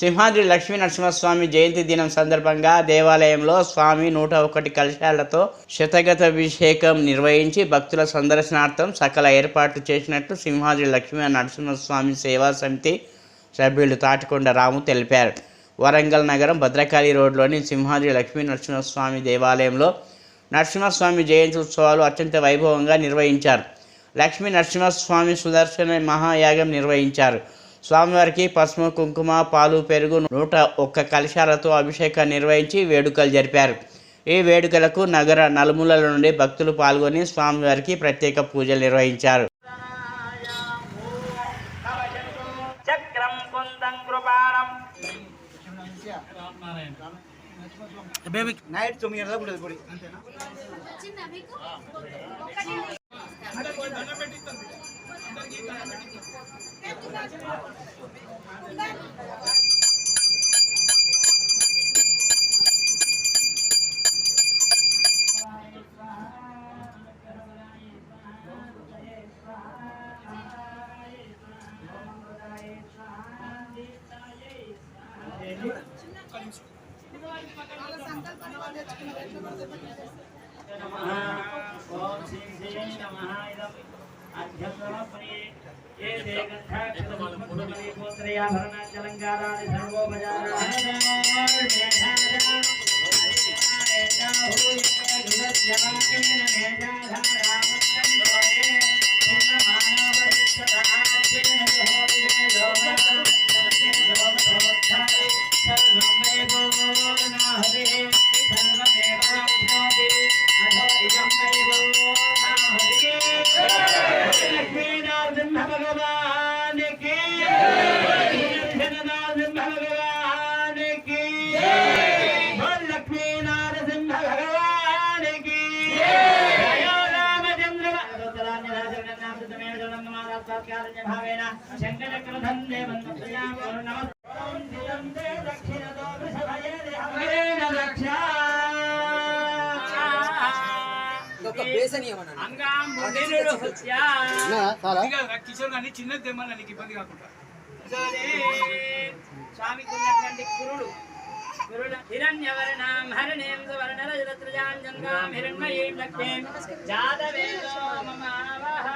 సింహాద్రి లక్ష్మీ నరసింహస్వామి జయంతి దినం సందర్భంగా దేవాలయంలో స్వామి నూట ఒకటి కలశాలతో శతగతాభిషేకం నిర్వహించి భక్తుల సందర్శనార్థం సకల ఏర్పాట్లు చేసినట్టు సింహాద్రి లక్ష్మీ నరసింహస్వామి సేవా సమితి సభ్యులు తాటికొండ రాము తెలిపారు. వరంగల్ నగరం భద్రకాళి రోడ్లోని సింహాద్రి లక్ష్మీ నరసింహస్వామి దేవాలయంలో నరసింహస్వామి జయంతి ఉత్సవాలు అత్యంత వైభవంగా నిర్వహించారు. లక్ష్మీ నరసింహస్వామి సుదర్శన మహాయాగం నిర్వహించారు. స్వామివారికి పసుపు కుంకుమ పాలు పెరుగు నూట ఒక్క కలశాలతో అభిషేకం నిర్వహించి వేడుకలు జరిపారు. ఈ వేడుకలకు నగర నలుమూలల నుండి భక్తులు పాల్గొని స్వామివారికి ప్రత్యేక పూజలు నిర్వహించారు. నైట్ తొమ్మిది గంటలకు ఉంటుంది ఓం अध्यक्ष ये देवता ఇదం అధ్యత్వప్రియే భావేన శంకరకృధందే ఒక బేసని ఏమన్నా కిషోర్ గారిని చిన్నది తెమ్మన్నా నీకు ఇబ్బంది కాకుండా స్వామికి ఉన్నటువంటి కురుడు కురుడు హిరణ్యవర్ణాం హరిణీం సువర్ణరజతృజాంజంగాం హిరణ్మయీం లక్ష్మీం జాతవేదో మమావహ.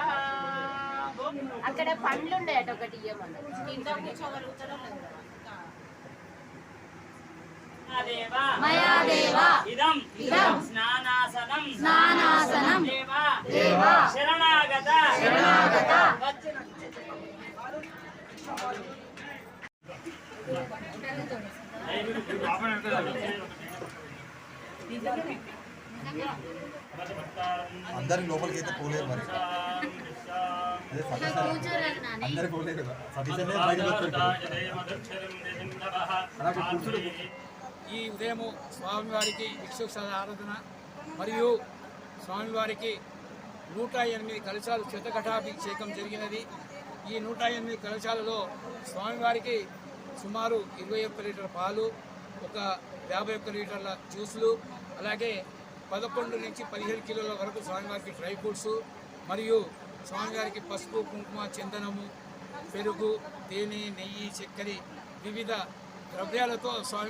అక్కడ పండ్లు ఉండేట ఒకటి కూర్చోగలుగుతారో లేదో. దేవా ఇదం. ఇదం. స్నానాసనం. స్నానాసనం. దేవా. దేవా. శరణాగత. శరణాగత. అందరి లోపలికి అయితే పోలేదు మరి. ఈ ఉదయము స్వామివారికి విశ్వక్ష ఆరాధన. మరియు స్వామివారికి నూట ఎనిమిది కలశాలు శతఘటాభిషేకం జరిగినది. ఈ నూట ఎనిమిది కలశాలలో స్వామివారికి సుమారు ఇరవై ఒక్క లీటర్ పాలు ఒక యాభై ఒక్క లీటర్ల జ్యూసులు అలాగే పదకొండు నుంచి పదిహేడు కిలోల వరకు స్వామివారికి డ్రై ఫ్రూట్స్ మరియు స్వామివారికి పసుపు కుంకుమ చందనము పెరుగు తేనె నెయ్యి చక్కెర వివిధ ద్రవ్యాలతో స్వామి